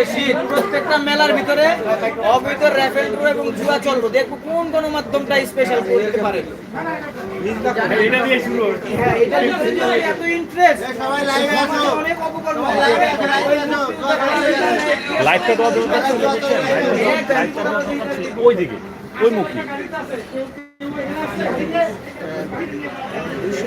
চলতেছে শীত। প্রত্যেকটা মেলার ভিতরে অবৈধ র্যাফেল ট্যুর এবং জুয়া চলবো। দেখব কোন গণমাধ্যমটা স্পেশাল করতে পারে। এটা দিয়ে শুরু হ্যাঁ, তো ওই দিকে ওই মুখী। দুশো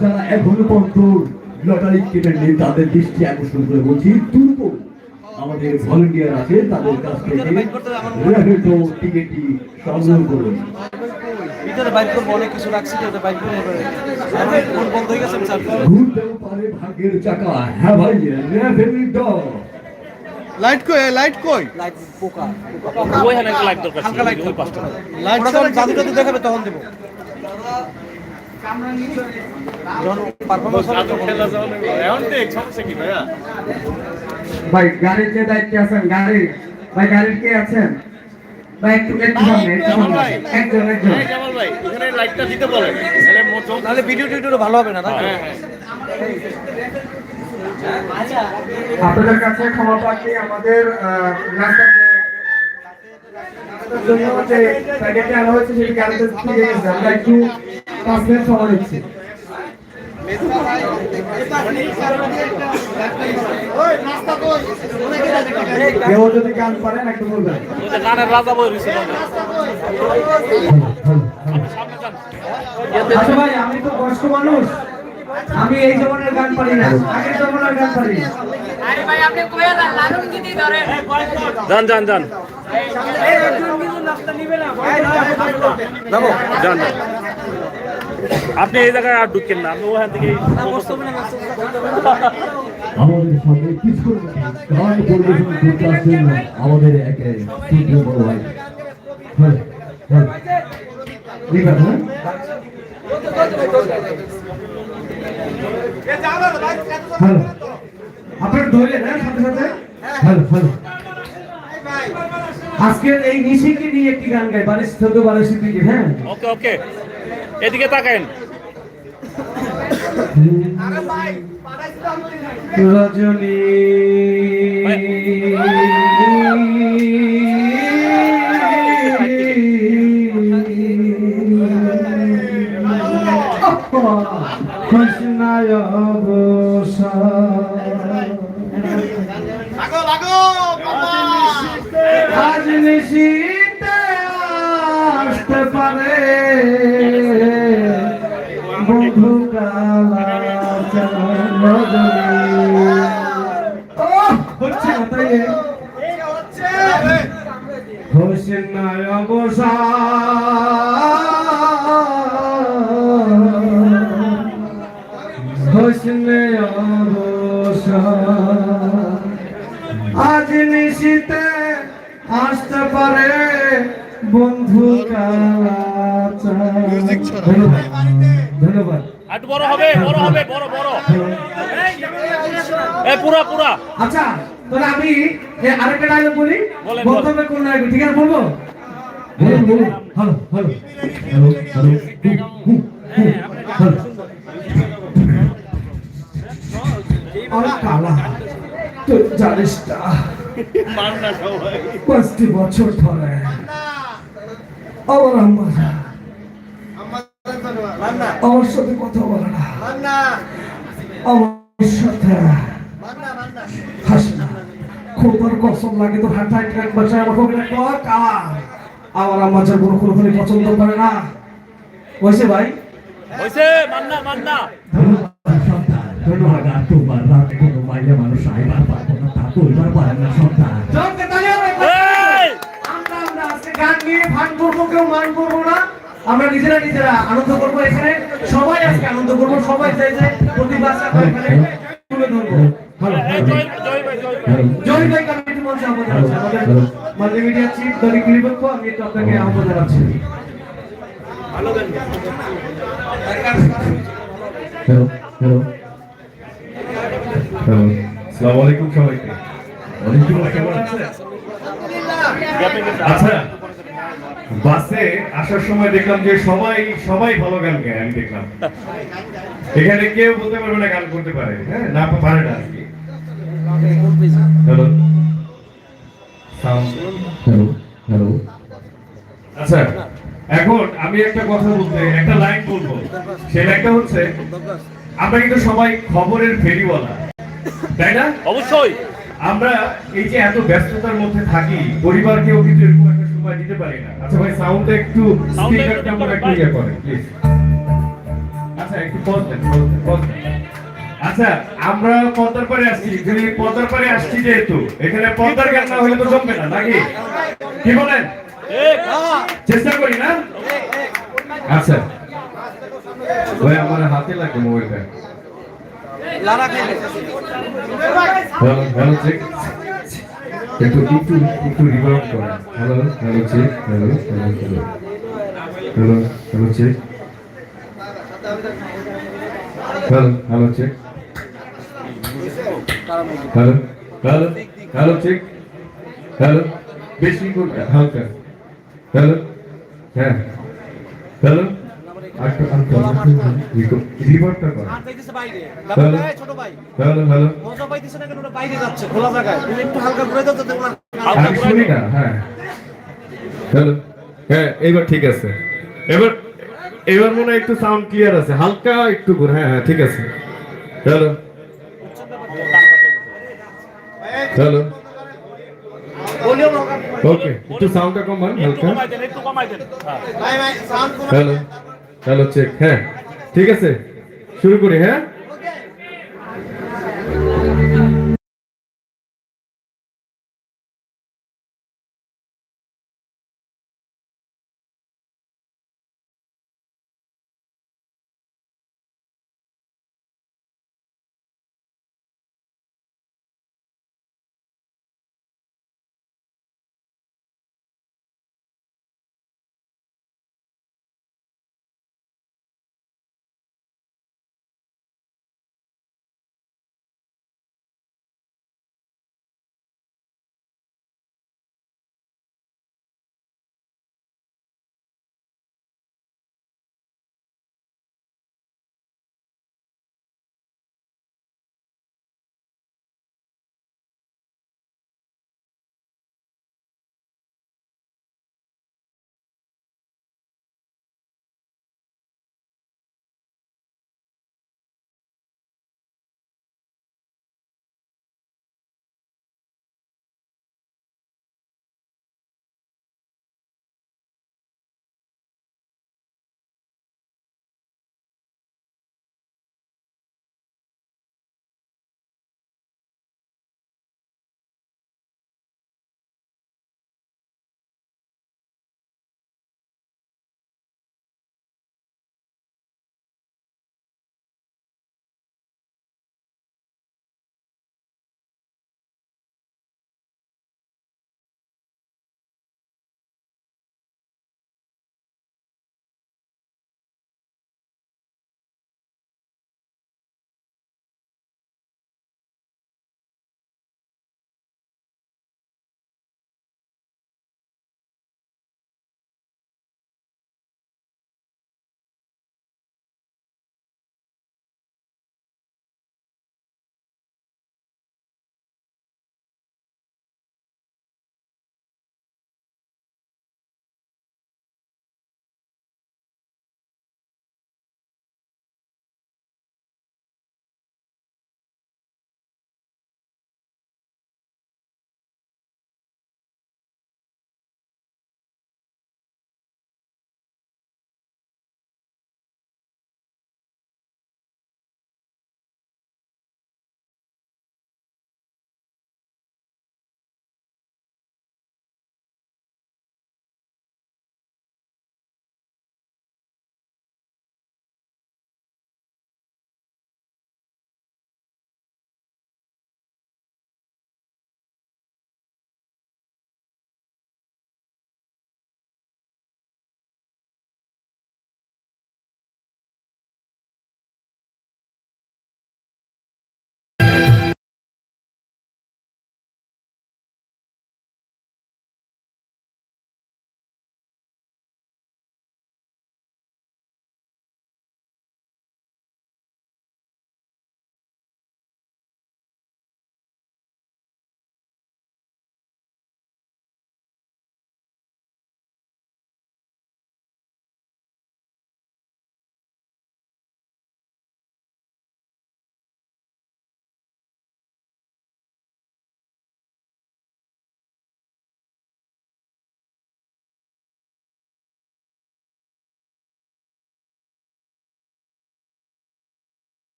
যারা এখনও পর্যন্ত লটারি কেটেননি তাদের দৃষ্টি আকর্ষণ করে বলছি দুর্বল আমাদের ভলেন্টিয়ার আছে তাদের কাছ থেকে টিকিটটি সংগ্রহ করুন ভিতরে বাইক করব অনেক কিছু রাখছি বাইক করব। বন্ধ হয়ে গেছে ভাগ্যের চাকা। হ্যাঁ ভাই লাইট কই লাইট কই? লাইট পোকা লাইট দরকার হালকা লাইট ওই পাঁচটা। লাইট যখন জাদু টাদু দেখাবে তখন দেবো। ভাই গাড়ির যে দায়িত্বে আছেন গাড়ি ভাই গাড়ির কে আছেন? ভাই একটু একটু সামনে একজন একজন। ভাই? এখানে লাইটটা দিতে বলেন। তাহলে ভিডিও টিডিও ভালো হবে না তাই? হ্যাঁ হ্যাঁ। আপনাদের কাছে ক্ষমা প্রার্থী আমাদের জন্য যদি আচ্ছা ভাই আমি তো বয়স্ক মানুষ। আমি এই ধরনের গান পারি না। আগের ধরনের গান পারি আরে ভাই আপনি কইয়া যান লালন গীতি যান যান যাব যান যান। আপনি এই জায়গায় আর ঢুকেন না আপনি ওখান থেকে আমাদের সামনে কিছু গান পরিবেশন করতে আসছেন আমাদের এক বড় ভাই। হ্যাঁ হ্যাঁ। রিভার হ্যাঁ? হ্যালো আপনার ধরলেন হ্যাঁ সাথে সাথে? হ্যালো হ্যালো আজকের এই নিশিকে নিয়ে একটি গান গাই বারিশ বারিশ হ্যাঁ? ওকে ওকে। এদিকে রজনী। হোসেন আজ নিশিতে আসতে পারে বন্ধু ধন্যবাদ আর বড় হবে বড় হবে বড় বড়। এ পুরা পুরা। আচ্ছা তাহলে আমি আরেকটা ডায়লগ বলি। হবে কোন ঠিক আছে বলব? Hello hello hello hello hello আর কালা তুই জানিস না পাঁচটি বছর ধরে আমার আম্মা আমার সাথে কথা বলে না আমার সাথে হাসি না খোদার কসম লাগে তো হাঁটা এক বাচ্চা আমার কালা আমার আম্মা যা কোনো কোনো পছন্দ করে না। হয়েছে ভাই? হইছে মান্না মান্না। ধন্যবাদ সন্তান। আর তোমার রাতে কোনো মাইলে মানুষ আইবার পারব না তা তো এবার না সন্তান। জমকে তালি হবে এই! আমরা আমরা গান নিয়ে ভাগ করব কেউ মান করব না। আমরা নিজেরা নিজেরা আনন্দ করব এখানে। সবাই আজকে আনন্দ করব সবাই চাই যে প্রতি বাচ্চা তুলে ধরবো। জয় জয় ভাই জয়। ভাই জয় ভাই কমিটি মঞ্চে আমাদের মাল্টিমিডিয়া চিফ আমি একটু আপনাকে আহ্বান জানাচ্ছি। Hello hello. হ্যালো। আসসালামু আলাইকুম সবাইকে। ওয়ালাইকুম আসসালাম। আচ্ছা বাসে আসার সময় দেখলাম যে সবাই সবাই ভালো গান গায় আমি দেখলাম। এখানে কেউ বলতে পারবে না গান করতে পারে। হ্যাঁ না পারে না আর কি। হ্যালো। হ্যালো হ্যালো আচ্ছা এখন আমি একটা কথা বলতে একটা লাইন বলব। সেই লাইনটা হচ্ছে আমরা কিন্তু সবাই খবরের ফেরিওয়ালা তাই না? অবশ্যই। আমরা এই যে এত ব্যস্ততার মধ্যে থাকি পরিবারকেও কিন্তু এরকম একটা সময় দিতে পারি না। আচ্ছা ভাই সাউন্ডটা একটু স্পিকারটা আমরা একটু ইয়ে করে প্লিজ আচ্ছা একটু পজ দেন pause দেন। আচ্ছা আমরা পদ্মার পারে আসছি যদি পদ্মার পারে আসছি যেহেতু এখানে পদ্মার গান না হলে তো জমবে না নাকি? কি বলেন? চেষ্টা করি না? আচ্ছা। ভাই আমার হাতে লাগে মোবাইলটা। Hello hello check. একটু একটু একটু রিভার্ব করেন hello hello check. Hello hello hello. Hello hello check. Hello hello check. Hello hello hello check hello বেশি হালকা হ্যালো হ্যাঁ হ্যালো হ্যাঁ। হ্যাঁ এবার ঠিক আছে। এবার এবার মনে হয় একটু সাউন্ড ক্লিয়ার আছে। হালকা একটু হ্যাঁ হ্যাঁ ঠিক আছে। হ্যালো হ্যালো ওকে একটু সাউন্ডটা কমান একটু হালকা কমাই দেন একটু কমাই দেন হ্যাঁ ভাই ভাই সাউন্ড হ্যালো হ্যালো চেক হ্যাঁ ঠিক আছে শুরু করি হ্যাঁ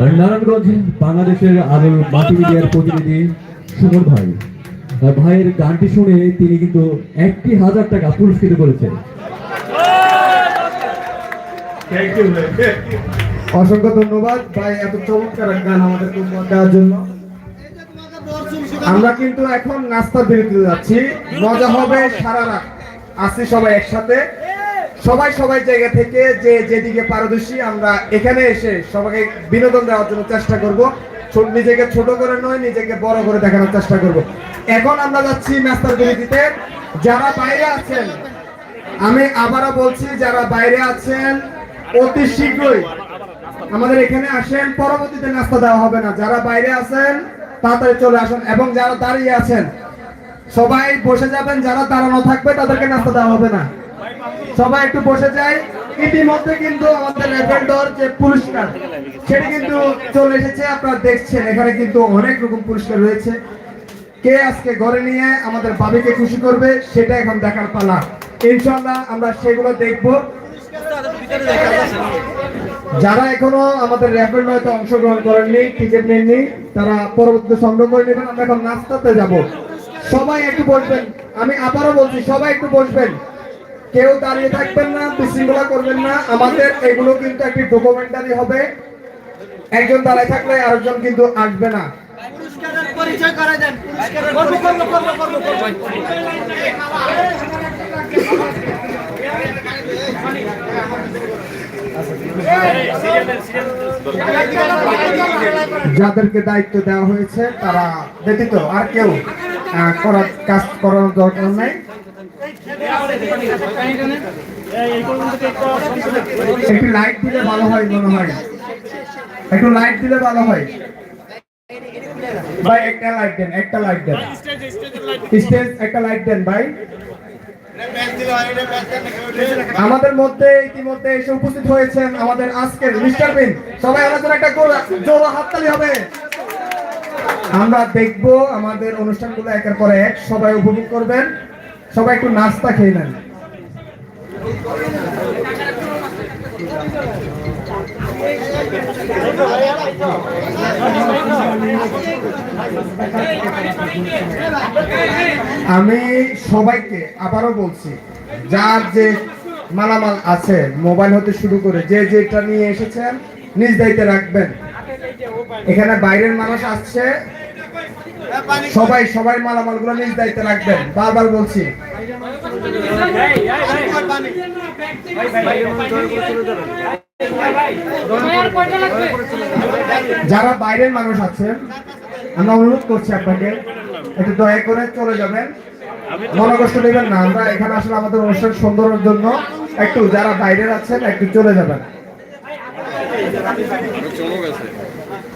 নারায়ণগঞ্জ বাংলাদেশের আরও মাটি মিডিয়ার প্রতিনিধি সুমন ভাই। আর ভাইয়ের গানটি শুনে তিনি কিন্তু একটি হাজার টাকা পুরস্কৃত করেছেন। অসংখ্য ধন্যবাদ। ভাই এত চমৎকার গান উপহার দেওয়ার জন্য। আমরা কিন্তু এখন নাস্তার বিরতিতে যাচ্ছি। মজা হবে সারা রাত। আসছি সবাই একসাথে। সবাই সবাই জায়গা থেকে যে যেদিকে পারদর্শী, আমরা এখানে এসে সবাইকে বিনোদন দেওয়ার জন্য চেষ্টা করব। নিজেকে ছোট করে নয়, নিজেকে বড় করে দেখানোর চেষ্টা করব। এখন আমরা যাচ্ছি নাস্তার বিরতিতে। যারা বাইরে আছেন, আমি আবারও বলছি, যারা বাইরে আছেন, অতি শীঘ্রই আমাদের এখানে আসেন। পরবর্তীতে নাস্তা দেওয়া হবে না। যারা বাইরে আছেন, তাড়াতাড়ি চলে আসুন এবং যারা দাঁড়িয়ে আছেন, সবাই বসে যাবেন। যারা দাঁড়ানো থাকবে, তাদেরকে নাস্তা দেওয়া হবে না। সবাই একটু বসে যাই ইতিমধ্যে কিন্তু আমাদের রেভেন্ডর যে পুরস্কার, সেটি কিন্তু চলে এসেছে। আপনারা দেখছেন, এখানে কিন্তু অনেক রকম পুরস্কার রয়েছে। কে আজকে ঘরে নিয়ে আমাদের বাবিকে খুশি করবে, সেটা এখন দেখার পালা। ইনশাল্লাহ আমরা সেগুলো দেখব। যারা এখনও আমাদের র্যাপিড নয়তো অংশগ্রহণ করেননি, টিকিট নেননি, তারা পরবর্তীতে সংগ্রহ করে নেবেন। আমরা এখন নাস্তাতে যাব। সবাই একটু বসবেন। আমি আবারও বলছি, সবাই একটু বসবেন। কেউ দাঁড়িয়ে থাকবেন না বিশৃঙ্খলা করবেন না। আমাদের এগুলো কিন্তু একটি ডকুমেন্টারি হবে। একজন দাঁড়ায় থাকলে আরেকজন কিন্তু আসবে না। পরিচয় করা দেন। যাদেরকে দায়িত্ব দেওয়া হয়েছে তারা ব্যতীত আর কেউ করার কাজ করার দরকার নাই। একটু লাইট দিলে ভালো হয় মনে হয়। একটু লাইট দিলে ভালো হয়। ভাই, একটা লাইট দেন, একটা লাইট দেন। স্টেজ একটা লাইট দেন, ভাই। আমাদের মধ্যে ইতিমধ্যে এসে উপস্থিত হয়েছেন আমাদের আজকের মিস্টার বিন। সবাই আমাদের একটা জোড়া হাততালি হবে। আমরা দেখব আমাদের অনুষ্ঠানগুলো একের পর এক, সবাই উপভোগ করবেন। সবাই একটু নাস্তা খেয়ে নেন। আমি সবাইকে আবারও বলছি, যার যে মালামাল আছে, মোবাইল হতে শুরু করে যে যেটা নিয়ে এসেছেন, নিজ দায়িত্বে রাখবেন। এখানে বাইরের মানুষ আসছে সবাই সবাই মালামালগুলো নিজ দায়িত্বে রাখবেন। বারবার বলছি। যারা বাইরের মানুষ আছেন, আমরা অনুরোধ করছি আপনাকে, একটু দয়া করে চলে যাবেন। মনে কষ্ট নেবেন না, আমরা এখানে আসলে আমাদের অনুষ্ঠান সুন্দরের জন্য একটু যারা বাইরের আছেন, একটু চলে যাবেন।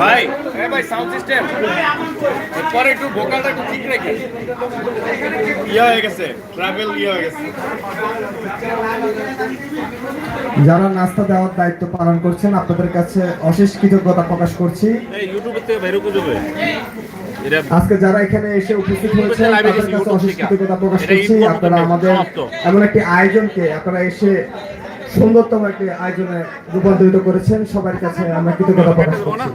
ভাই ভাই সাউন্ড সিস্টেম পরে একটু ভোকালটা একটু ঠিক রেখে। ইয়ে হয়ে গেছে ট্রাভেল ইয়ে হয়ে গেছে। যারা নাস্তা দেওয়ার দায়িত্ব পালন করছেন আপনাদের কাছে অশেষ কৃতজ্ঞতা প্রকাশ করছি। এই ইউটিউবের থেকে বাইরে যাবে আজকে যারা এখানে এসে উপস্থিত হয়েছে তাদের কাছে অশেষ কৃতজ্ঞতা প্রকাশ করছি। আপনারা আমাদের। এমন একটি আয়োজনকে আপনারা এসে সুন্দরতম একটি আয়োজনে রূপান্তরিত করেছেন। সবার কাছে আমরা কৃতজ্ঞতা প্রকাশ করছি।